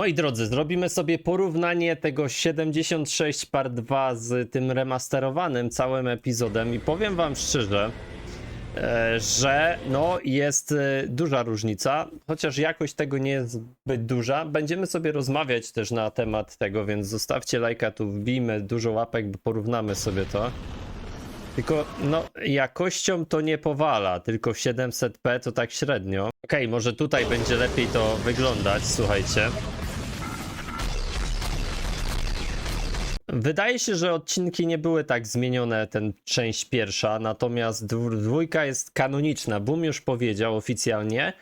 Moi drodzy, zrobimy sobie porównanie tego 76 part 2 z tym remasterowanym całym epizodem i powiem wam szczerze, e, że no jest e, duża różnica, chociaż jakość tego nie jest zbyt duża. Będziemy sobie rozmawiać też na temat tego, więc zostawcie lajka, tu wbijmy dużo łapek, bo porównamy sobie to. Tylko no jakością to nie powala, tylko 700p to tak średnio. Okej, może tutaj będzie lepiej to wyglądać, słuchajcie. Wydaje się, że odcinki nie były tak zmienione, ten część pierwsza, natomiast dwójka jest kanoniczna. Boom już powiedział oficjalnie,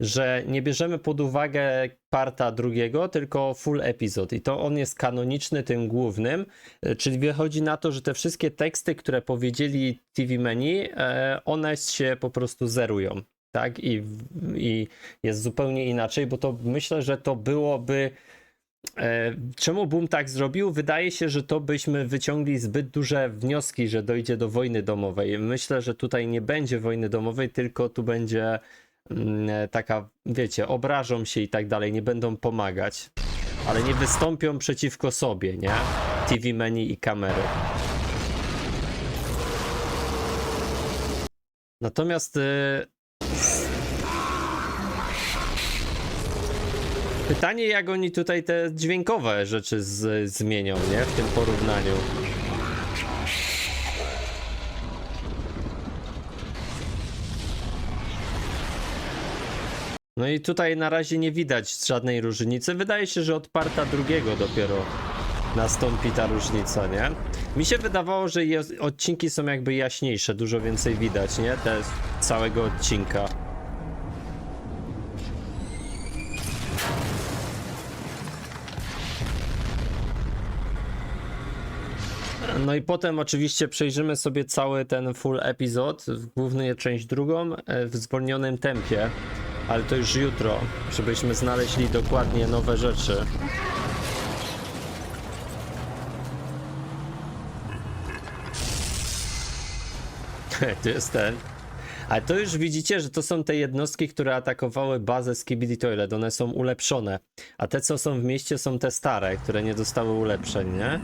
że nie bierzemy pod uwagę parta drugiego, tylko full epizod. I to on jest kanoniczny tym głównym, e, czyli wychodzi na to, że te wszystkie teksty, które powiedzieli TV Menu, e, one się po prostu zerują. Tak, i, i jest zupełnie inaczej, bo to myślę, że to byłoby Czemu Boom tak zrobił? Wydaje się, że to byśmy wyciągli zbyt duże wnioski, że dojdzie do wojny domowej. Myślę, że tutaj nie będzie wojny domowej, tylko tu będzie mm, taka, wiecie, obrażą się i tak dalej, nie będą pomagać, ale nie wystąpią przeciwko sobie, nie? TV menu i kamery. Natomiast Pytanie, jak oni tutaj te dźwiękowe rzeczy z, zmienią, nie? W tym porównaniu. No i tutaj na razie nie widać żadnej różnicy. Wydaje się, że od parta drugiego dopiero nastąpi ta różnica, nie? Mi się wydawało, że odcinki są jakby jaśniejsze, dużo więcej widać, nie? Te całego odcinka. No i potem oczywiście przejrzymy sobie cały ten full epizod, głównie część drugą, e, w zwolnionym tempie, ale to już jutro, żebyśmy znaleźli dokładnie nowe rzeczy. to jest ten. Ale to już widzicie, że to są te jednostki, które atakowały bazę Skibidi Toilet. One są ulepszone. A te, co są w mieście, są te stare, które nie dostały ulepszeń, nie?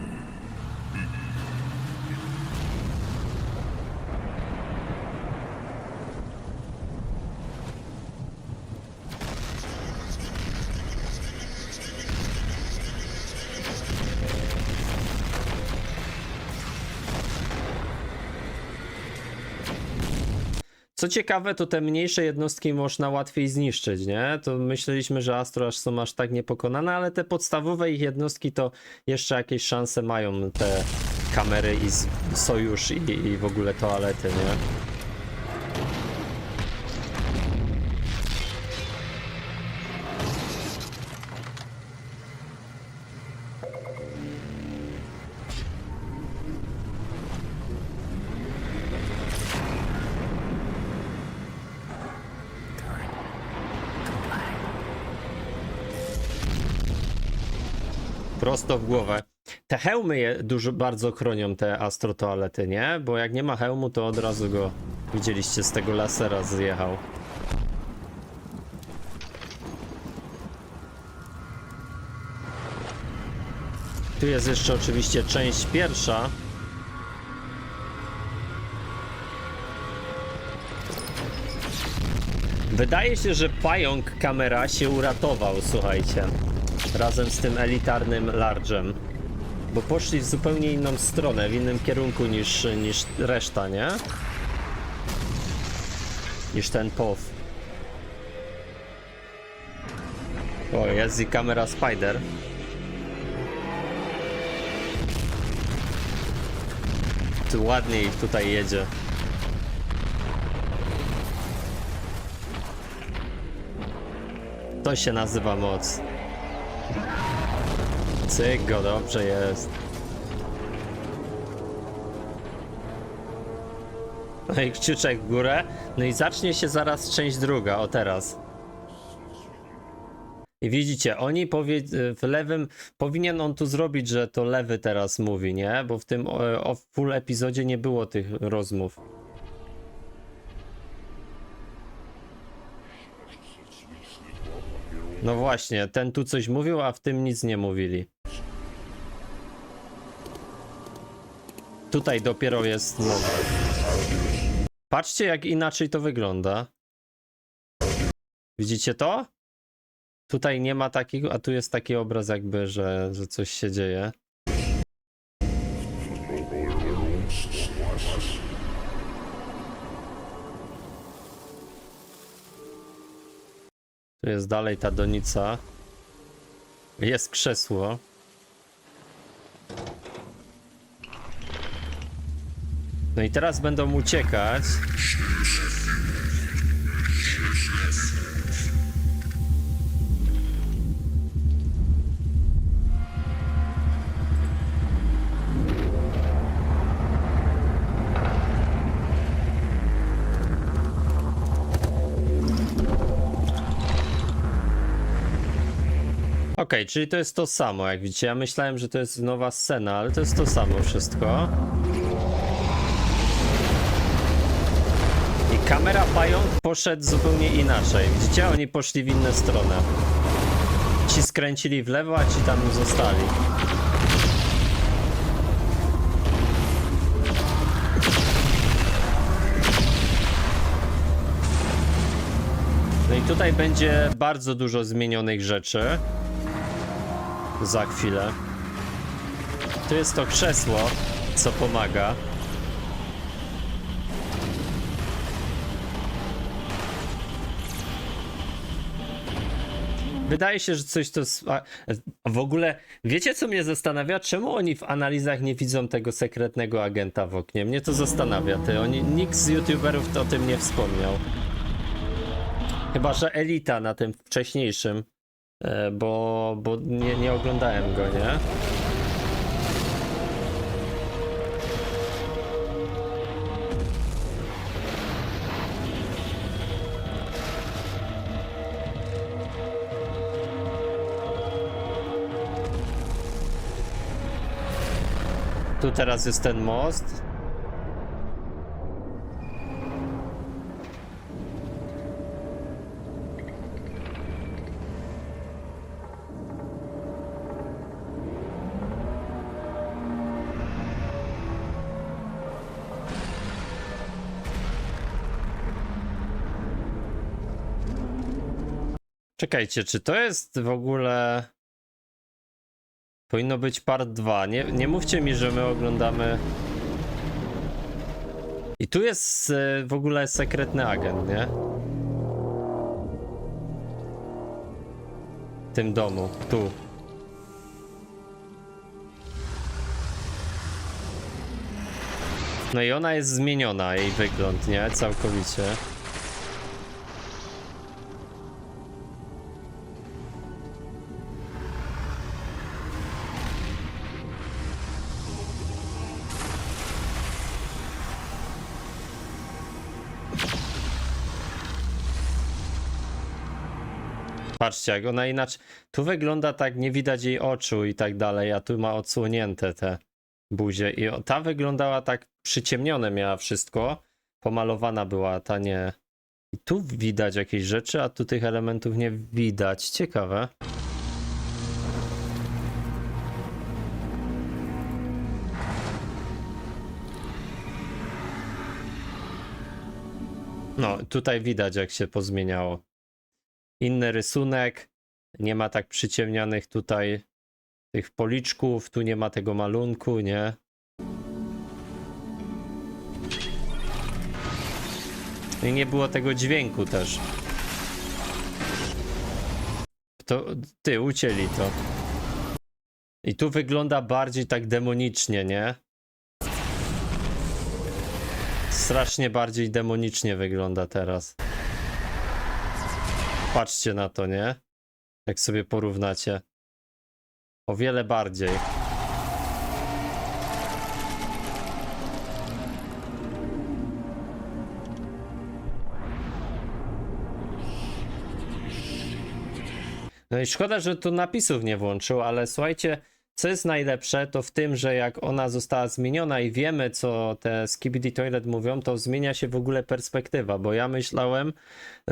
Co ciekawe, to te mniejsze jednostki można łatwiej zniszczyć, nie? To myśleliśmy, że Astro aż są aż tak niepokonane, ale te podstawowe ich jednostki to jeszcze jakieś szanse mają, te kamery i sojusz i, i w ogóle toalety, nie? Prosto w głowę. Te hełmy je dużo bardzo chronią te astrotoalety, nie? Bo jak nie ma hełmu, to od razu go widzieliście z tego lasera zjechał. Tu jest jeszcze oczywiście część pierwsza. Wydaje się, że pająk kamera się uratował, słuchajcie. Razem z tym elitarnym large'em. Bo poszli w zupełnie inną stronę, w innym kierunku niż, niż reszta, nie? Niż ten POW. O, jest i kamera Spider. Tu ładniej tutaj jedzie. To się nazywa moc. Cyk go, dobrze jest. No i kciuczek w górę. No i zacznie się zaraz część druga, o teraz. I widzicie, oni powie, w lewym, powinien on tu zrobić, że to lewy teraz mówi, nie? Bo w tym o, o full epizodzie nie było tych rozmów. No właśnie, ten tu coś mówił, a w tym nic nie mówili. Tutaj dopiero jest. Patrzcie, jak inaczej to wygląda. Widzicie to? Tutaj nie ma takiego, a tu jest taki obraz jakby, że, że coś się dzieje. Tu jest dalej ta donica. Jest krzesło. No i teraz będą uciekać. Okej, czyli to jest to samo, jak widzicie. Ja myślałem, że to jest nowa scena, ale to jest to samo wszystko. I kamera pająk poszedł zupełnie inaczej. Widzicie, oni poszli w inne stronę. Ci skręcili w lewo, a ci tam zostali. No i tutaj będzie bardzo dużo zmienionych rzeczy. Za chwilę. Tu jest to krzesło, co pomaga. Wydaje się, że coś to. W ogóle, wiecie co mnie zastanawia? Czemu oni w analizach nie widzą tego sekretnego agenta w oknie? Mnie to zastanawia. Ty, oni, nikt z youtuberów to o tym nie wspomniał. Chyba, że Elita na tym wcześniejszym, bo, bo nie, nie oglądałem go, nie? Tu teraz jest ten most. Czekajcie, czy to jest w ogóle. Powinno być part 2. Nie, nie mówcie mi, że my oglądamy. I tu jest e, w ogóle sekretny agent, nie? W tym domu, tu. No i ona jest zmieniona, jej wygląd, nie? Całkowicie. Patrzcie, jak ona inaczej. Tu wygląda tak, nie widać jej oczu i tak dalej, a tu ma odsłonięte te buzie. I ta wyglądała tak przyciemnione, miała wszystko. Pomalowana była, ta nie. I tu widać jakieś rzeczy, a tu tych elementów nie widać. Ciekawe. No, tutaj widać, jak się pozmieniało inny rysunek. Nie ma tak przyciemnianych tutaj tych policzków, tu nie ma tego malunku, nie? I nie było tego dźwięku też. To ty ucięli to. I tu wygląda bardziej tak demonicznie, nie? Strasznie bardziej demonicznie wygląda teraz. Patrzcie na to, nie? Jak sobie porównacie. O wiele bardziej. No i szkoda, że tu napisów nie włączył, ale słuchajcie, co jest najlepsze, to w tym, że jak ona została zmieniona i wiemy, co te Skibidi Toilet mówią, to zmienia się w ogóle perspektywa, bo ja myślałem,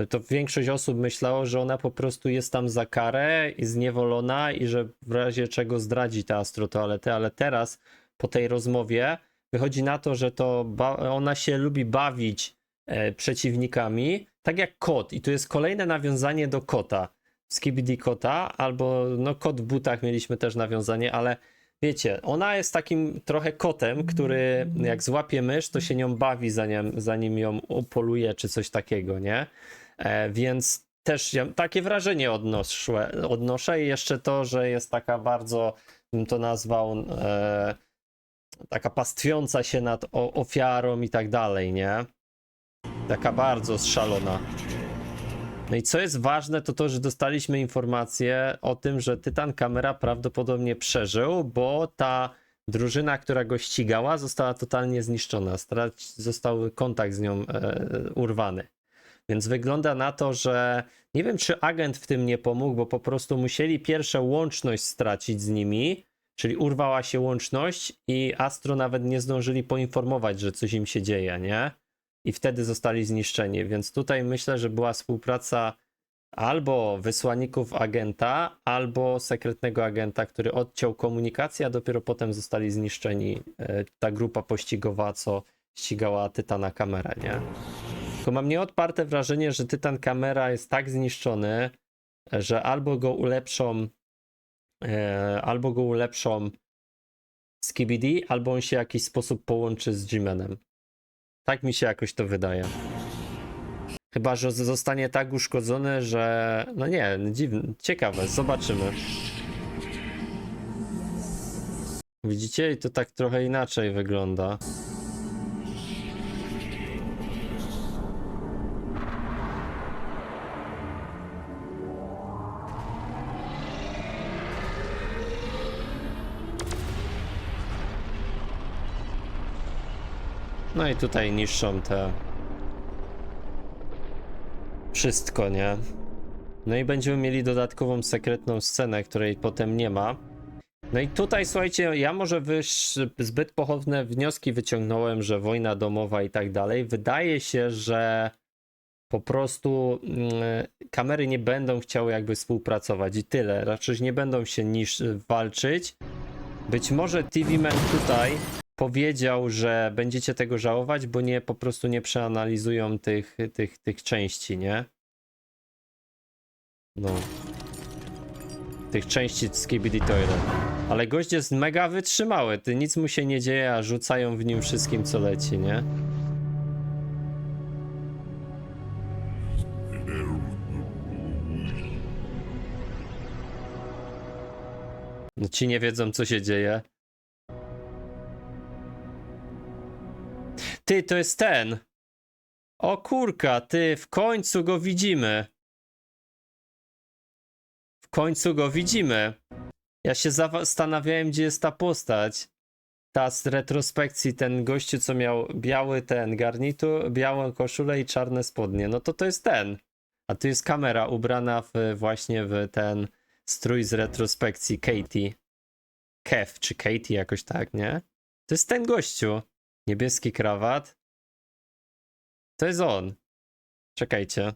to większość osób myślało, że ona po prostu jest tam za karę i zniewolona i że w razie czego zdradzi tę astrotoaletę, ale teraz po tej rozmowie wychodzi na to, że to ona się lubi bawić e, przeciwnikami, tak jak kot. I tu jest kolejne nawiązanie do kota. Skibidi kota, albo no kot w butach mieliśmy też nawiązanie, ale wiecie, ona jest takim trochę kotem, który jak złapie mysz, to się nią bawi, zanim, zanim ją upoluje, czy coś takiego, nie? E, więc też ja takie wrażenie odnoszę, odnoszę i jeszcze to, że jest taka bardzo, bym to nazwał, e, taka pastwiąca się nad o, ofiarą i tak dalej, nie? Taka bardzo szalona. No i co jest ważne, to to, że dostaliśmy informację o tym, że Tytan Kamera prawdopodobnie przeżył, bo ta drużyna, która go ścigała, została totalnie zniszczona. Strac- został kontakt z nią e, urwany. Więc wygląda na to, że nie wiem, czy agent w tym nie pomógł, bo po prostu musieli pierwsze łączność stracić z nimi, czyli urwała się łączność i Astro nawet nie zdążyli poinformować, że coś im się dzieje, nie? I wtedy zostali zniszczeni. Więc tutaj myślę, że była współpraca albo wysłanników agenta, albo sekretnego agenta, który odciął komunikację, a dopiero potem zostali zniszczeni. e, Ta grupa pościgowa, co ścigała Tytana Kamera, nie? Tylko mam nieodparte wrażenie, że Tytan Kamera jest tak zniszczony, że albo go ulepszą, e, albo go ulepszą z KBD, albo on się w jakiś sposób połączy z G-Manem. Tak mi się jakoś to wydaje. Chyba, że zostanie tak uszkodzony, że. No nie, dziwne, ciekawe, zobaczymy. Widzicie? I to tak trochę inaczej wygląda. No i tutaj niszczą te. Wszystko, nie? No i będziemy mieli dodatkową sekretną scenę, której potem nie ma. No i tutaj słuchajcie, ja może wyż, zbyt pochopne wnioski wyciągnąłem, że wojna domowa i tak dalej. Wydaje się, że po prostu mm, kamery nie będą chciały jakby współpracować i tyle. Raczej nie będą się niż walczyć. Być może TV Man tutaj powiedział, że będziecie tego żałować, bo nie po prostu nie przeanalizują tych, tych, tych części, nie? No. Tych części Skibidi Toilet. Ale gość jest mega wytrzymały, ty nic mu się nie dzieje, a rzucają w nim wszystkim co leci, nie? No ci nie wiedzą co się dzieje. Ty, to jest ten. O kurka, ty, w końcu go widzimy. W końcu go widzimy. Ja się zastanawiałem, gdzie jest ta postać. Ta z retrospekcji, ten gościu, co miał biały ten garnitur, białą koszulę i czarne spodnie. No to to jest ten. A tu jest kamera ubrana w, właśnie w ten strój z retrospekcji Katie. Kev, czy Katie jakoś tak, nie? To jest ten gościu. Niebieski krawat. To jest on. Czekajcie.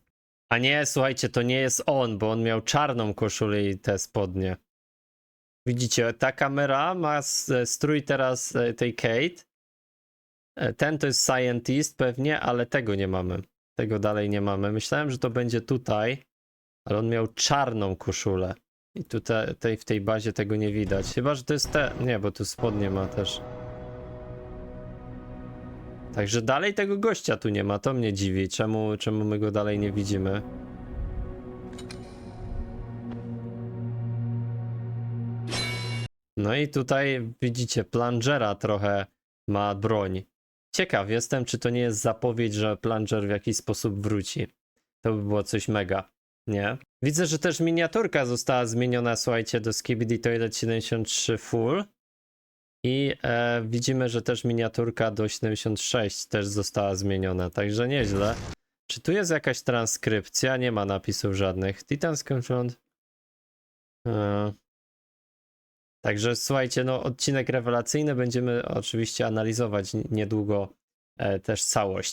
A nie, słuchajcie, to nie jest on, bo on miał czarną koszulę i te spodnie. Widzicie, ta kamera ma s- strój teraz e, tej Kate. E, Ten to jest scientist pewnie, ale tego nie mamy. Tego dalej nie mamy. Myślałem, że to będzie tutaj, ale on miał czarną koszulę. I tutaj w tej bazie tego nie widać. Chyba, że to jest te... Nie, bo tu spodnie ma też. Także dalej tego gościa tu nie ma, to mnie dziwi. Czemu, czemu my go dalej nie widzimy? No i tutaj widzicie, Plungera trochę ma broń. Ciekaw jestem, czy to nie jest zapowiedź, że Plunger w jakiś sposób wróci. To by było coś mega, nie? Widzę, że też miniaturka została zmieniona, słuchajcie, do Skibidi Toilet 73 Full. I e, widzimy, że też miniaturka do 76 też została zmieniona, także nieźle. Czy tu jest jakaś transkrypcja? Nie ma napisów żadnych. Titan's Confront. E, Także słuchajcie, no odcinek rewelacyjny, będziemy oczywiście analizować niedługo e, też całość.